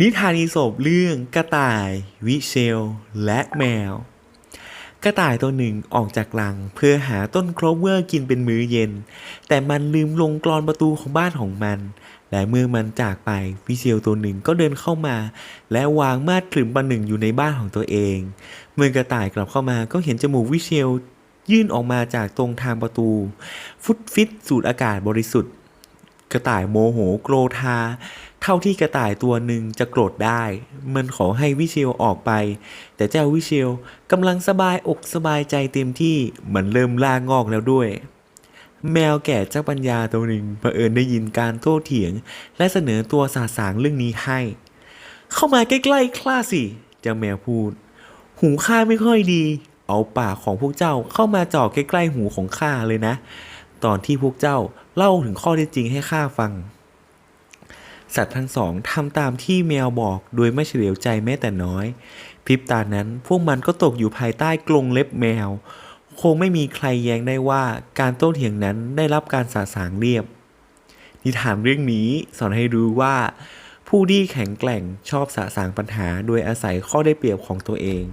นิทานอีสปเรื่องกระต่ายวิเชล และแมว กระต่ายตัวหนึ่งออกจากรังเพื่อหาต้นโครเวอร์กินเป็นมื้อเย็น แต่มันลืมลงกรอนประตูของบ้านของมัน และเมื่อมันจากไปวิเชลตัวหนึ่งก็เดินเข้ามา และวางมาดขึมประหนึ่งอยู่ในบ้านของตัวเอง เมื่อกระต่ายกลับเข้ามาก็เห็นจมูกวิเชลยื่นออกมาจากตรงทางประตู ฟุตฟิตสูดอากาศบริสุทธิ์ กระต่ายโมโหโกรธา เท่าที่กระต่ายตัวหนึ่งจะโกรธได้ มันขอให้วิเชลออกไป แต่เจ้าวิเชลกำลังสบายอกสบายใจเต็มที่มันเริ่มล่างอกแล้วด้วย แมวแก่เจ้าปัญญาตัวหนึ่งเผอิญได้ยินการโต้เถียง และเสนอตัวสาสางเรื่องนี้ให้ เข้ามาใกล้ๆข้าสิเจ้าแมวพูด หูข้าไม่ค่อยดี เอาปากของพวกเจ้าเข้ามาจ่อใกล้ๆหูของข้าเลยนะ ตอนที่พวกเจ้าเล่าถึงข้อเท็จจริงให้ข้าฟัง สัตว์ทั้งสองทำตามที่แมวบอกโดยไม่เฉลียวใจแม้แต่น้อยพริบตานั้นพวกมันก็ตกอยู่ภายใต้กรงเล็บแมว คงไม่มีใครแย้งได้ว่าการโต้เถียงนั้นได้รับการสาสางเรียบ นิทานเรื่องนี้สอนให้รู้ว่า ผู้ที่แข็งแกร่งชอบสะสางปัญหาโดยอาศัยข้อได้เปรียบของตัวเอง